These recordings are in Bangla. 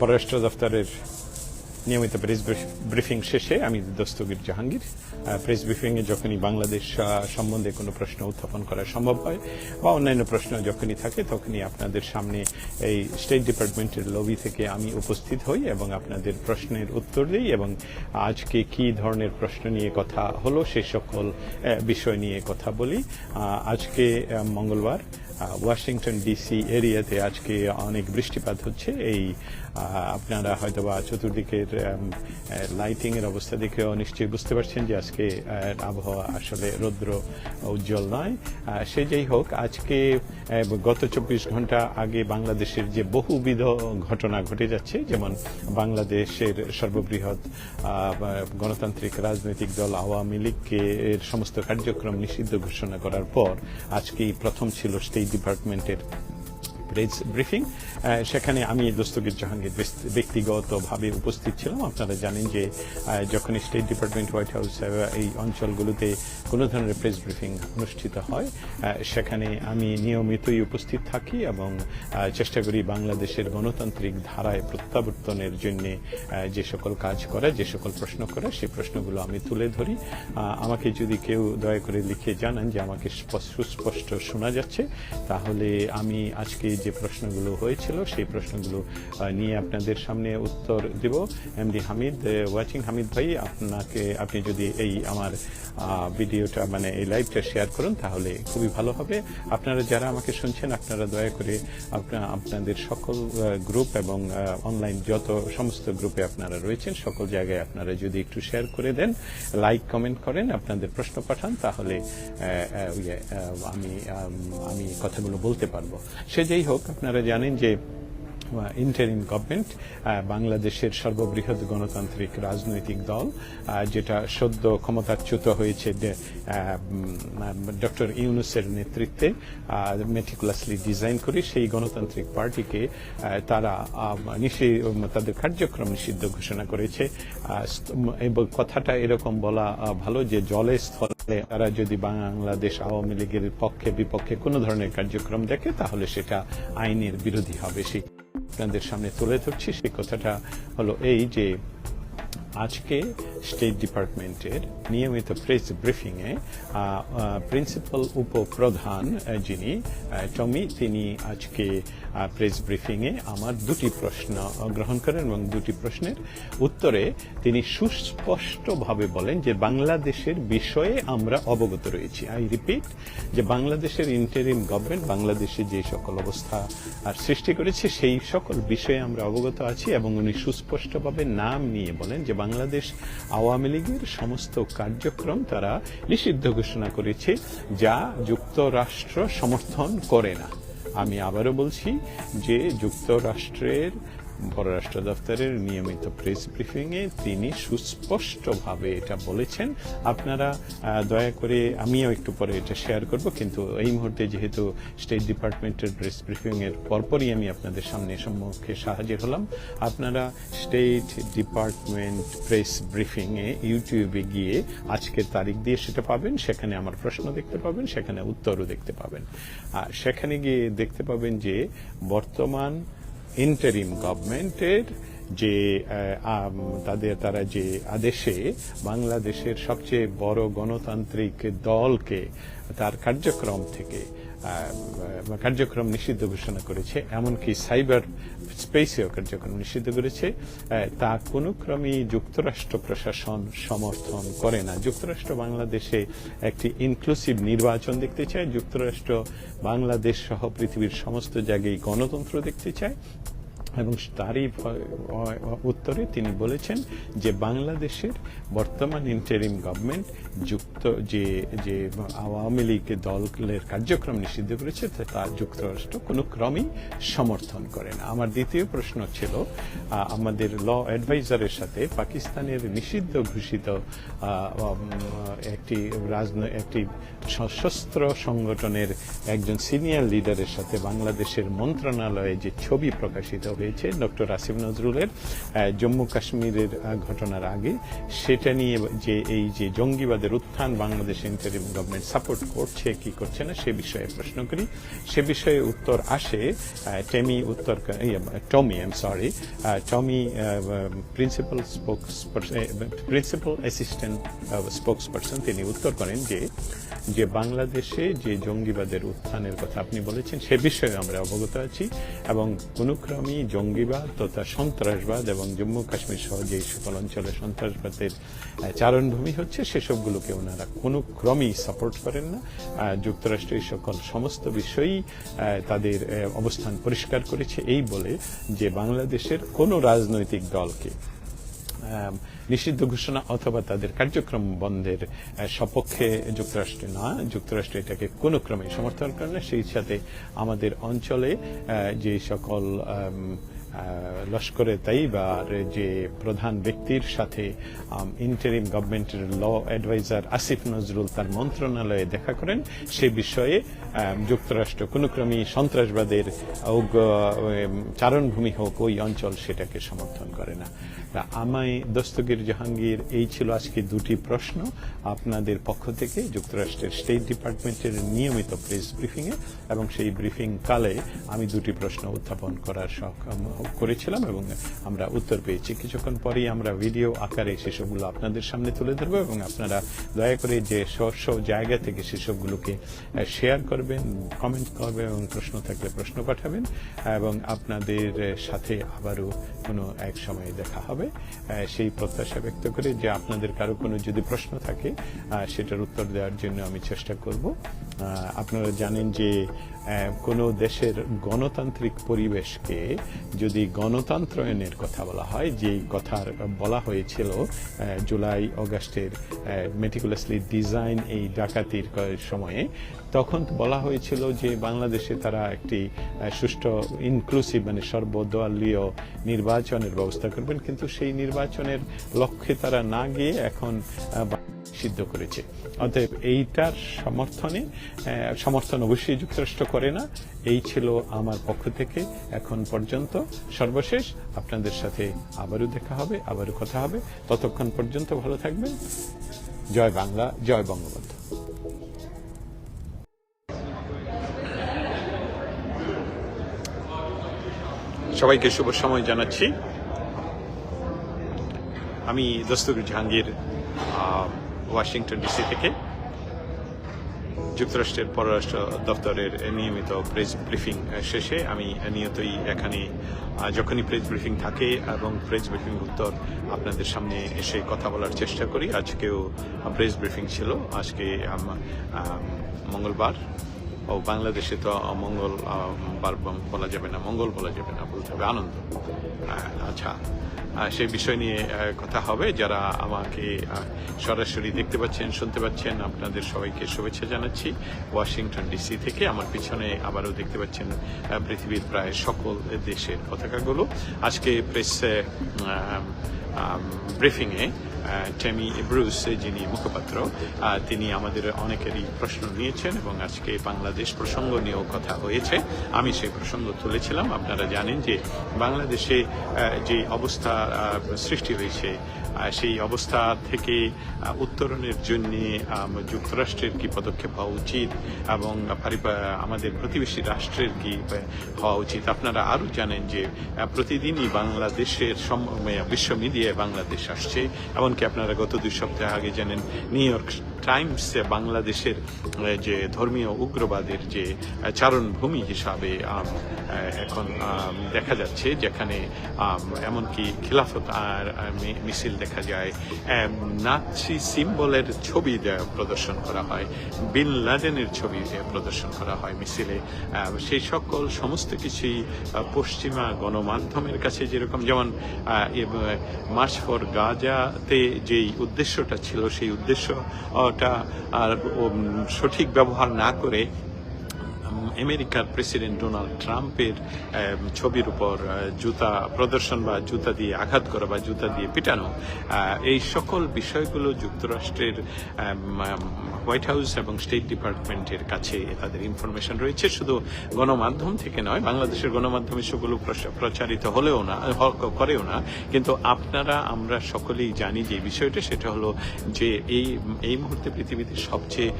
পররাষ্ট্র দফতরের নিয়মিত প্রেস ব্রিফিং শেষে আমি দস্তগীর জাহাঙ্গীর প্রেস ব্রিফিংয়ে যখনই বাংলাদেশ সম্বন্ধে কোনো প্রশ্ন উত্থাপন করা সম্ভব হয় বা অন্যান্য প্রশ্ন যখনই থাকে তখনই আপনাদের সামনে এই স্টেট ডিপার্টমেন্টের লবি থেকে আমি উপস্থিত হই এবং আপনাদের প্রশ্নের উত্তর দিই এবং আজকে কি ধরনের প্রশ্ন নিয়ে কথা হলো সে সকল বিষয় নিয়ে কথা বলি। আজকে মঙ্গলবার ওয়াশিংটন ডিসি এরিয়াতে আজকে অনেক বৃষ্টিপাত হচ্ছে। এই আপনারা হয়তোবা চতুর্দিকের লাইটিং এর অবস্থা দেখে নিশ্চয়ই বুঝতে পারছেন যে আজকে আবহাওয়া আসলে রৌদ্র উজ্জ্বল নয়। সে যাই হোক, আজকে গত চব্বিশ ঘণ্টা আগে বাংলাদেশের যে বহুবিধ ঘটনা ঘটে যাচ্ছে, যেমন বাংলাদেশের সর্ববৃহৎ গণতান্ত্রিক রাজনৈতিক দল আওয়ামী লীগকে এর সমস্ত কার্যক্রম নিষিদ্ধ ঘোষণা করার পর আজকেই প্রথম ছিল স্টেট ডিপার্টমেন্টের প্রেস ব্রিফিং সেখানে আমি দস্তগীর জাহাঙ্গীর ব্যক্তিগতভাবে উপস্থিত ছিলাম। আপনারা জানেন যে যখন স্টেট ডিপার্টমেন্ট হোয়াইট হাউস এই অঞ্চলগুলোতে কোনো ধরনের প্রেস ব্রিফিং অনুষ্ঠিত হয় সেখানে আমি নিয়মিতই উপস্থিত থাকি এবং চেষ্টা করি বাংলাদেশের গণতান্ত্রিক ধারায় প্রত্যাবর্তনের জন্য যে সকল কাজ করা, যে সকল প্রশ্ন করে সেই প্রশ্নগুলো আমি তুলে ধরি। আমাকে যদি কেউ দয়া করে লিখে জানান যে আমাকে স্পষ্ট- সুস্পষ্ট শোনা যাচ্ছে, তাহলে আমি আজকে যে প্রশ্নগুলো হয়েছিল সেই প্রশ্নগুলো নিয়ে আপনাদের সামনে উত্তর দেব। এমডি হামিদ ওয়াচিং হামিদ ভাই আপনাকে আপনি যদি এই আমার ভিডিওটা মানে এই লাইভটা শেয়ার করুন তাহলে খুবই ভালো হবে। আপনারা যারা আমাকে শুনছেন আপনারা দয়া করে আপনাদের সকল গ্রুপ এবং অনলাইন যত সমস্ত গ্রুপে আপনারা রয়েছেন সকল জায়গায় আপনারা যদি একটু শেয়ার করে দেন লাইক কমেন্ট করেন আপনাদের প্রশ্ন পাঠান তাহলে ইয়ে, আমি আমি কথাগুলো বলতে পারব। সে যেই হোক, আপনারা জানেন যে ইন্টারিম গভর্নমেন্ট বাংলাদেশের সর্ববৃহৎ গণতান্ত্রিক রাজনৈতিক দল যেটা সদ্য ক্ষমতাচ্যুত হয়েছে ডক্টর ইউনুসের নেতৃত্বে মেটিকুলাসলি ডিজাইন করে সেই গণতান্ত্রিক পার্টিকে তারা তাদের কার্যক্রম নিষিদ্ধ ঘোষণা করেছে। এবং কথাটা এরকম বলা ভালো যে জলে স্থলে তারা যদি বাংলাদেশ আওয়ামী লীগের পক্ষে, বিপক্ষে কোনো ধরনের কার্যক্রম দেখে, তাহলে সেটা আইনের বিরোধী হবে। সেই আপনাদের সামনে তুলে ধরছি। সেই কথাটা হলো এই যে আজকে স্টেট ডিপার্টমেন্টের নিয়মিত প্রেস ব্রিফিং এ প্রিন্সিপাল উপপ্রধান যিনি টমি, তিনি আজকে প্রেস ব্রিফিংয়ে আমার দুটি প্রশ্ন গ্রহণ করেন এবং দুটি প্রশ্নের উত্তরে তিনি সুস্পষ্টভাবে বলেন যে বাংলাদেশের বিষয়ে আমরা অবগত রয়েছি। আই রিপিট যে বাংলাদেশের ইন্টারিম গভর্নমেন্ট বাংলাদেশে যে সকল অবস্থা আর সৃষ্টি করেছে, সেই সকল বিষয়ে আমরা অবগত আছি এবং উনি সুস্পষ্টভাবে নাম নিয়ে বলেন যে বাংলাদেশ আওয়ামী লীগের সমস্ত কার্যক্রম তারা নিষিদ্ধ ঘোষণা করেছে, যা যুক্তরাষ্ট্র সমর্থন করে না। আমি আবারও বলছি যে যুক্তরাষ্ট্রের পররাষ্ট্র দপ্তরের নিয়মিত প্রেস ব্রিফিংয়ে তিনি সুস্পষ্টভাবে এটা বলেছেন। আপনারা দয়া করে আমিও একটু পরে এটা শেয়ার করব, কিন্তু এই মুহূর্তে যেহেতু স্টেট ডিপার্টমেন্টের প্রেস ব্রিফিংয়ের পরপরই আমি আপনাদের সামনে সম্মুখে সাহায্য হলাম, আপনারা স্টেট ডিপার্টমেন্ট প্রেস ব্রিফিংয়ে ইউটিউবে গিয়ে আজকের তারিখ দিয়ে সেটা পাবেন, সেখানে আমার প্রশ্ন দেখতে পাবেন, সেখানে উত্তরও দেখতে পাবেন। আর সেখানে গিয়ে দেখতে পাবেন যে বর্তমান ইন্টারিম গভর্নমেন্টের যে তাদের তারা যে আদেশে বাংলাদেশের সবচেয়ে বড় গণতান্ত্রিক দলকে তার কার্যক্রম থেকে কার্যক্রম নিষিদ্ধ ঘোষণা করেছে, এমনকি সাইবার স্পেসেও কার্যক্রম নিষিদ্ধ করেছে তা কোনো ক্রমেই যুক্তরাষ্ট্র প্রশাসন সমর্থন করে না। যুক্তরাষ্ট্র বাংলাদেশে একটি ইনক্লুসিভ নির্বাচন দেখতে চায়, যুক্তরাষ্ট্র বাংলাদেশ সহ পৃথিবীর সমস্ত জায়গায় গণতন্ত্র দেখতে চায় এবং তারই উত্তরে তিনি বলেছেন যে বাংলাদেশের বর্তমান ইন্টারিম গভর্নমেন্ট যুক্ত যে যে আওয়ামী লীগ দলের কার্যক্রম নিষিদ্ধ করেছে, তা যুক্তরাষ্ট্র কোনো ক্রমেই সমর্থন করে না। আমার দ্বিতীয় প্রশ্ন ছিল আমাদের ল অ্যাডভাইজারের সাথে পাকিস্তানের নিষিদ্ধ ঘোষিত একটি রাজনৈতিক একটি সশস্ত্র সংগঠনের একজন সিনিয়র লিডারের সাথে বাংলাদেশের মন্ত্রণালয়ে যে ছবি প্রকাশিত হয়েছে। ডক্টর আসিফ নজরুলের জম্মু কাশ্মীরের ঘটনার আগে। সেটা নিয়ে যে এই যে জঙ্গিবাদের উত্থান বাংলাদেশ ইন্টারিম গভর্নমেন্ট সাপোর্ট করছে কি করছে না সে বিষয়ে প্রশ্ন করি। সে বিষয়ে উত্তর আসে টেমি উত্তর ইয়ে, Tommy I am sorry Tommy principal spokes principal assistant spokesperson তিনি উত্তর করেন যে যে বাংলাদেশে যে জঙ্গিবাদের উত্থানের কথা আপনি বলেছেন সে বিষয়ে আমরা অবগত আছি এবং কোনো ক্রমেই জঙ্গিবাদ তথা সন্ত্রাসবাদ এবং জম্মু কাশ্মীর সহ যে সকল অঞ্চলে সন্ত্রাসবাদের চারণভূমি হচ্ছে, সেসবগুলোকে ওনারা কোনো ক্রমেই সাপোর্ট করেন না। যুক্তরাষ্ট্র এই সকল সমস্ত বিষয়ই তাদের অবস্থান পরিষ্কার করেছে। এই বলে যে বাংলাদেশের কোনো রাজনৈতিক দলকে নিষিদ্ধ ঘোষণা অথবা তাদের কার্যক্রম বন্ধের সপক্ষে যুক্তরাষ্ট্র না, যুক্তরাষ্ট্র এটাকে কোনো ক্রমে সমর্থন করে না। সেই সাথে আমাদের অঞ্চলে যে সকল লস্করে তাইবার যে প্রধান ব্যক্তির সাথে ইন্টারিম গভর্নমেন্টের ল অ্যাডভাইজার আসিফ নজরুল তার মন্ত্রণালয়ে দেখা করেন, সে বিষয়ে যুক্তরাষ্ট্র কোনো ক্রমেই সন্ত্রাসবাদের চারণভূমি হোক ওই অঞ্চল সেটাকে সমর্থন করে না। আমায় দস্তগীর জাহাঙ্গীর, এই ছিল আজকে দুটি প্রশ্ন। আপনাদের পক্ষ থেকে যুক্তরাষ্ট্রের স্টেট ডিপার্টমেন্টের নিয়মিত প্রেস ব্রিফিং এ এবং সেই ব্রিফিং কালে আমি দুটি প্রশ্ন উত্থাপন করার সক্ষম করেছিলাম এবং আমরা উত্তর পেয়েছি। কিছুক্ষণ পরেই আমরা ভিডিও আকারে সেসবগুলো আপনাদের সামনে তুলে ধরবো এবং আপনারা দয়া করে যে স্ব জায়গা থেকে সেসবগুলোকে শেয়ার করবেন কমেন্ট করবেন এবং প্রশ্ন থাকলে প্রশ্ন পাঠাবেন এবং আপনাদের সাথে আবারও কোনো এক সময় দেখা হবে। আহ, সেই প্রত্যাশা ব্যক্ত করে যে আপনাদের কারও কোনো যদি প্রশ্ন থাকে সেটার উত্তর দেওয়ার জন্য আমি চেষ্টা করব। আপনারা জানেন যে কোনো দেশের গণতান্ত্রিক পরিবেশকে যদি গণতন্ত্রায়নের কথা বলা হয়, যেই কথার বলা হয়েছিল জুলাই অগাস্টের মেটিকুলাসলি ডিজাইন এই ডাকাতির সময়ে, তখন বলা হয়েছিল যে বাংলাদেশে তারা একটি সুষ্ঠু ইনক্লুসিভ মানে সর্বদলীয় নির্বাচনের ব্যবস্থা করবেন, কিন্তু সেই নির্বাচনের লক্ষ্যে তারা না গিয়ে এখন সিদ্ধ করেছে। অতএব এইটার সমর্থনে সমর্থন অবশ্যই যুক্তরাষ্ট্র করে না। এই ছিল আমার পক্ষ থেকে এখন পর্যন্ত। সর্বশেষ আপনাদের সাথে আবারও দেখা হবে, আবারও কথা হবে। ততক্ষণ পর্যন্ত ভালো থাকবেন। জয় বাংলা, জয় বঙ্গবন্ধু। সবাইকে শুভ সময় জানাচ্ছি। আমি দস্তগীর জাহাঙ্গীর ওয়াশিংটন ডিসি থেকে। যুক্তরাষ্ট্রের পররাষ্ট্র দপ্তরের নিয়মিত প্রেস ব্রিফিং শেষে আমি নিয়তই এখানে যখনই প্রেস ব্রিফিং থাকে এবং প্রেস ব্রিফিং উত্তর আপনাদের সামনে এসে কথা বলার চেষ্টা করি। আজকেও প্রেস ব্রিফিং ছিল। আজকে মঙ্গলবার। ও বাংলাদেশে তো মঙ্গল বলা যাবে না, মঙ্গল বলা যাবে না, বলতে হবে আনন্দ। আচ্ছা। সেই বিষয় নিয়ে কথা হবে। যারা আমাকে সরাসরি দেখতে পাচ্ছেন, শুনতে পাচ্ছেন, আপনাদের সবাইকে শুভেচ্ছা জানাচ্ছি। ওয়াশিংটন ডিসি থেকে আমার পিছনে আবারও দেখতে পাচ্ছেন পৃথিবীর প্রায় সকল দেশের পতাকাগুলো। আজকে প্রেস ব্রিফিংয়ে টেমি ব্রুস যিনি মুখপাত্র তিনি আমাদের অনেকেরই প্রশ্ন নিয়েছেন এবং আজকে বাংলাদেশ প্রসঙ্গ নিয়েও কথা হয়েছে। আমি সেই প্রসঙ্গ তুলেছিলাম। আপনারা জানেন যে বাংলাদেশে যে অবস্থা সৃষ্টি হয়েছে সেই অবস্থা থেকে উত্তরণের জন্য যুক্তরাষ্ট্রের কি পদক্ষেপ হওয়া উচিত এবং আমাদের প্রতিবেশী রাষ্ট্রের কি হওয়া উচিত? আপনারা আরও জানেন যে প্রতিদিনই বাংলাদেশের বিশ্ব মিডিয়ায় বাংলাদেশ আসছে। এমনকি আপনারা গত দুই সপ্তাহ আগে জানেন, নিউ ইয়র্ক টাইমস বাংলাদেশের যে ধর্মীয় উগ্রবাদের যে চারণভূমি হিসাবে এখন দেখা যাচ্ছে যেখানে এমনকি খিলাফত আর মিছিল দেখা যায়। নাৎসি সিম্বলের ছবি প্রদর্শন করা হয়, বিন লাদেনের ছবি প্রদর্শন করা হয় মিছিলে সেই সকল সমস্ত কিছুই পশ্চিমা গণমাধ্যমের কাছে যেরকম, যেমন মার্চ ফর গাজাতে যেই উদ্দেশ্যটা ছিল, সেই উদ্দেশ্যটা আর উম, সঠিক ব্যবহার না করে আমেরিকার প্রেসিডেন্ট ডোনাল্ড ট্রাম্পের ছবির উপর জুতা প্রদর্শন বা জুতা দিয়ে আঘাত করা বা জুতা দিয়ে পিটানো এই সকল বিষয়গুলো যুক্তরাষ্ট্রের হোয়াইট হাউস এবং স্টেট ডিপার্টমেন্টের কাছে তাদের ইনফরমেশন রয়েছে। শুধু গণমাধ্যম থেকে নয়, বাংলাদেশের গণমাধ্যমে সেগুলো প্রচারিত হলেও না করেও না। কিন্তু আপনারা, আমরা সকলেই জানি যে বিষয়টা, সেটা হলো যে এই এই মুহূর্তে পৃথিবীতে সবচেয়ে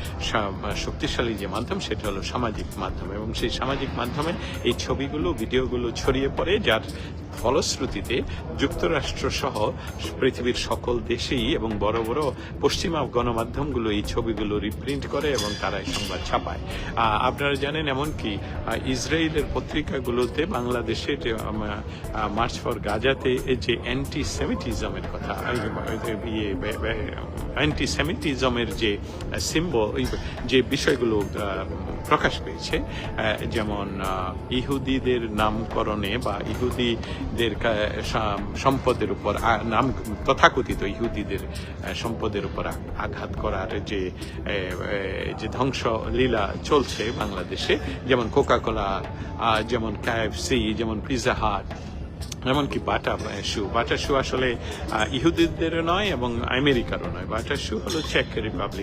শক্তিশালী যে মাধ্যম, সেটা হলো সামাজিক মাধ্যম। এবং সেই সামাজিক মাধ্যমে এই ছবিগুলো, ভিডিওগুলো ছড়িয়ে পড়ে যার ফলশ্রুতিতে যুক্তরাষ্ট্র সহ পৃথিবীর সকল দেশেই এবং বড় বড় পশ্চিমা গণমাধ্যমগুলো এই ছবিগুলো রিপ্রিন্ট করে এবং তারা সংবাদ ছাপায়। আপনারা জানেন এমনকি ইসরায়েলের পত্রিকাগুলোতে বাংলাদেশে যে মার্চ ফর গাজাতে যে অ্যান্টি সেমিটিজমের কথা অ্যান্টি সেমিটিজমের যে সিম্বল যে বিষয়গুলো প্রকাশ পেয়েছে যেমন ইহুদিদের নামকরণে বা ইহুদিদের সম্পদের উপর নাম তথাকথিত ইহুদিদের সম্পদের উপর আঘাত করার যে যে ধ্বংস লীলা চলছে বাংলাদেশে যেমন কোকা কোলা যেমন কেএফসি যেমন পিজা হাট এমনকি বাটা শু বাটা শু আসলে আহ, ইহুদিদের নয় এবং আমেরিকারও নয়। বাটা শু হলো চেক রিপাবলিক